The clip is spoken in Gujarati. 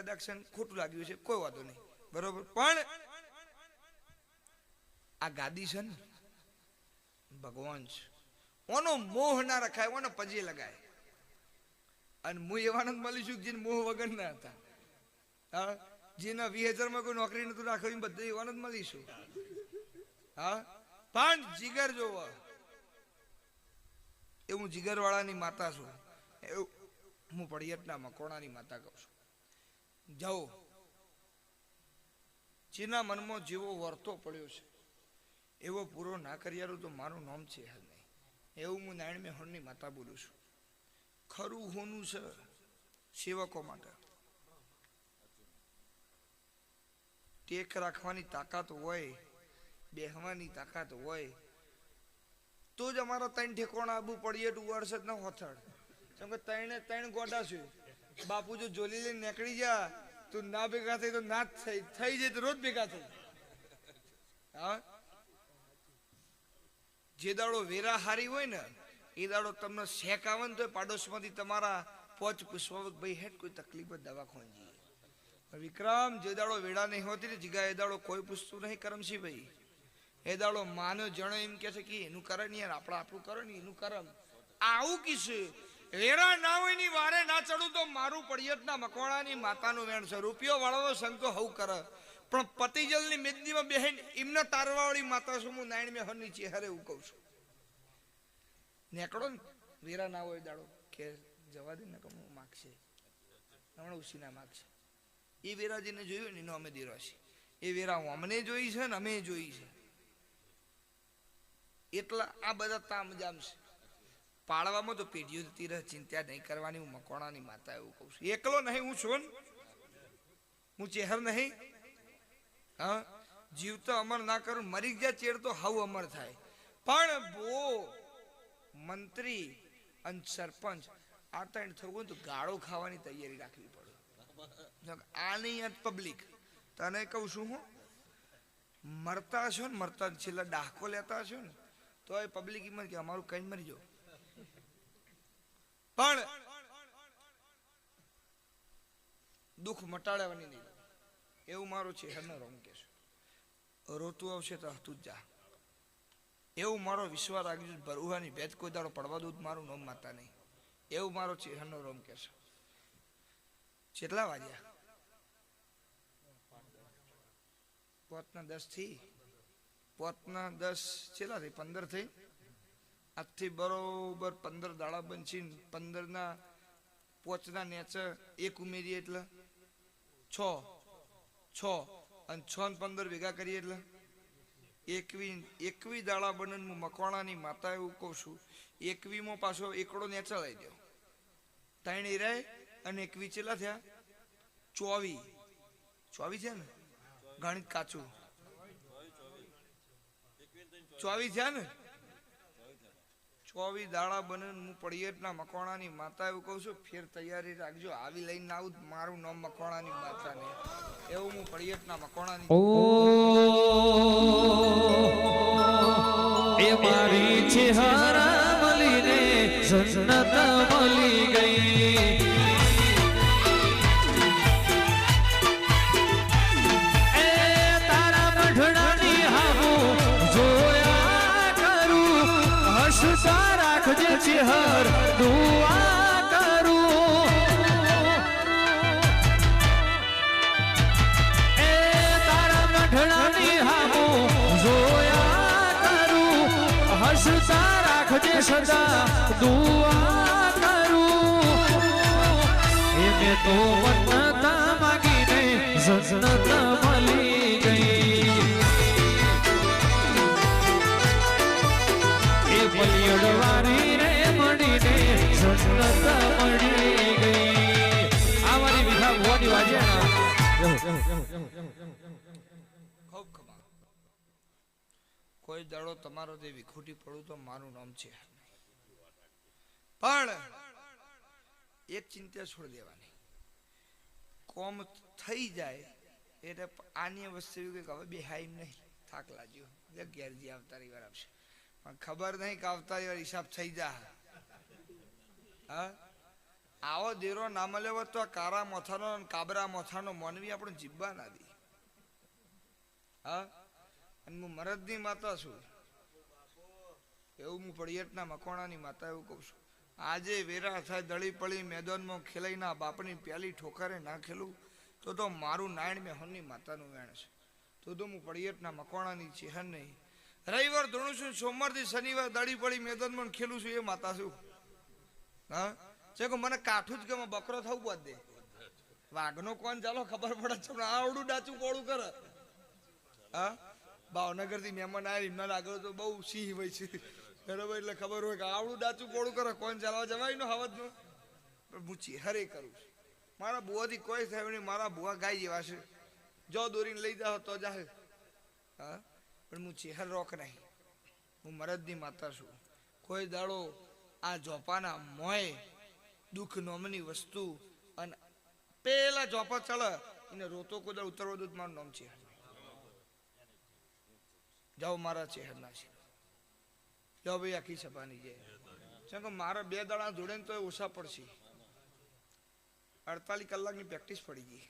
કદાચ ખોટું લાગ્યું છે, કોઈ વાંધો નહીં. બરોબર? પણ આ ગાદી છે ને, ભગવાન છે. ઓનો મોહ ના રખાય, ઓનો પજે લગાય. અને હું એવાને જ મળીશું કે જેને મોહ વગર ના હતા. હા? જેના વીસ હજારમાં કોઈ નોકરી નતું રાખ્યું બધું એવાને જ મળીશું હા? પણ જીગર જોવો. એ હું જીગરવાળાની માતા છું. એવું હું પડિયટના મકોણાની માતા કહું છું. જાઓ. જેના મનમાં જેવો વર્તો પડ્યો છે. એવો પૂરો ના કર્યારો તો મારું નામ છે હાલ નહીં. એવું હું નારાયણ મેહોણની માતા બોલું છું. ખરું હોનું છે સેવકો માટે. ટેક રાખવાની તાકાત હોય, બેહવાની તાકાત હોય, તો જ અમારા ત્રણ ઠેકોણા આબુ પડીએ વર્ષ જ ન હોથડ કેમ કે ત્રણે ત્રણ ગોડા છે. બાપુ જો જોલી લઈને નીકળી જા. તું ના ભેગા થઈ તો ના થઈ. થઈ જાય તો રોજ ભેગા થઈ. હા? જે દાડો વેરા હારી હોય ને, એ દાડો તમને શેક આવે તો પાડોશમાંથી તમારા પોચ ભાઈ હેઠ કોઈ તકલીફ જ દવાખાને વિક્રમ, જે દાડો વેડા નહીં હોતી ને જીગા એ દાડો કોઈ પૂછતું નહીં, કરમશી ભાઈ. એ દાડો માનો, જણો એમ કે છે કે, એનું કરે ને આપણે, આપણું કરો ને એનું કરમ આવું કીશે. વેરા નાવની વારે ના ચડું તો મારું પડિયતના મકવાણાની માતાનું વેણ છે. રૂપિયો વાળો શંકો હવ કરે. પણ પતિજલની મેદનીમાં બેહેન એમને તારવાવાળી માતા છું હું નાયણ મેં હરની ચહેરે એવું કહું છું. નેકડો ને, વેરા ના હોય દાડો. કે જવા દે ને કે હું માગશે. હમણાં ઉસીના માગશે. એ વેરાજીને જોયું ને એનો અમે દીરો છે એ વેરા હું અમને જોઈ છે ને અમે જોઈ છે. એટલા આ બધા તામ જામ છે. પાળવામાં તો પેઢીઓ જતી રહે, ચિંતા નહીં કરવાની, હું મકોણાની માતા એવું કહું છું. એકલો નહીં, હું છું હું ચેહર નહીં? હા? જીવ તો અમર ના કરું, મરી ગયા ચેડ તો હવ અમર થાય. પણ બો મંત્રી અને સરપંચ, આ ત્રણ થવું તો ગાળો ખાવાની તૈયારી રાખવી પડે. આ નહીં પબ્લિક તને કહું છું હું, મરતા છો ને, મરતા છેલ્લા ડાહકો લેતા છો ને તો એ પબ્લિક એમ કે અમારું કઈ મરી જાઓ. પણ દુઃખ મટાડવાની નહીં. એવું મારું છે, હરનો રોમ કે રોતું આવશે તો હતું જ એવું મારો વિશ્વાસ રાખજો, ભરુહાની ભેદ કોઈ દાડો પડવા દઉં મારું નોમ માતા નહીં. એવું મારો છે, હરનો રોમ કે છે કેટલા વાગ્યા? પોતના દસથી પોતના દસ છેલ્લા થઈ પંદર થઈ? આજથી બરોબર પંદર દાડા બનશી પંદરના પોચના નેચ એક ઉમેરીએ એટલે છ. છ. અને છ ને પંદર ભેગા કરીએ એટલે એકવી એકવી દાડા બને હું મકવાણાની માતા એવું કહું છું. એકવીમાં પાછો એકડો નેચળાઈ દો ત્રણ રહે અને એકવી ચેલા થયા? ચોવી. ચોવી છે ને? ગણિત કાચું. ચોવીસ થયા ને? ચોવીસ દાડા બને હું પડિયતના મકવાણાની માતા એવું કહું છું, ફેર તૈયારી રાખજો. આવી લઈને આવું મારું નામ મકવાણાની માતા ને. એવું હું પડિયતના મકવાણાની એ મારી છે હારા મળીને જન્નત મળી ગઈ. એ તારા મઢડાની હસતા રાખજે ચેહર દુઆ કરું. એ તારા મઢડાની હામો જોયા કરું. હસતા રાખજે સદા દુઆ કરું. એ મેં તો મન્નતા માગીને જન્નત કોઈ દાડો તમારો જે વિખૂટી પડું તો મારું નામ છે. પણ એક ચિંતા છોડી દેવાની. કોમ થઈ જાય એટલે આની વસ્તુ કે હવે બેહાય એમ નહીં. થાક લાગ્યો. ઘેરજી આવતા રવિવાર આવશે. પણ ખબર નહીં કે આવતારી વાર હિસાબ થઈ જા. હા? આવો દેરો નામ લેવો તો કારા મોથાનો કાબરા મોથાનો મોનવી આપણે જીબવા ના દી. હા? અને હું મરદની માતા છું. એવું હું પડિયટના મકોણાની માતા એવું કહું છું. આજે વેરા થાય, દળી પડી મેદાનમાં ખેલાઈના બાપની પ્યાલી ઠોકરે ના ખેલું તો તો મારું નાયણ મેં હોની માતાનું વેણ છે. તો તો હું પડિયટના મકોણાની ચેહન નહીં. રવિવાર ધોણું છું, સોમવારથી શનિવાર દળી પડી મેદાનમાં ખેલું છું, એ માતા છું. હા? કે મને કાઠું જ ગમે બકરો થવું પદ દે. વાઘનો કોણ ચાલો ખબર પડે છે આવડું ડાચું કોળું કરે. હા? ભાવનગરથી મહેમાન આવ્યા, એમના આગળ તો બહુ સિંહ હોય છે. બરાબર, એટલે ખબર હોય કે આવડું ડાચું કોળું કરે, કોણ ચાલવા જવાય નો હવદનું પણ હું ચેહરે કરું છું. મારા બુવાથી કોઈ થયું નહીં, મારા બુવા ગાય જેવા છે. જો દોરીને લઈ જાઓ તો જાહે. હા? પણ હું ચેહર રોક નહીં. હું મરદની માતા છું. કોઈ દાડો આ જોપાના મોય દુઃખ નોમની વસ્તુ અને પેલા જોપા ચડે એને રોતો કોઈ ઉતરવો દૂધ, મારું નામ છે જાઓ મારા ચહેરના છે જાઓ ભાઈ આખી સભાની છે કે મારા બે દાડા જોડે તો ઓછા પડશે. અડતાલીસ કલાકની પ્રેક્ટિસ પડી ગઈ.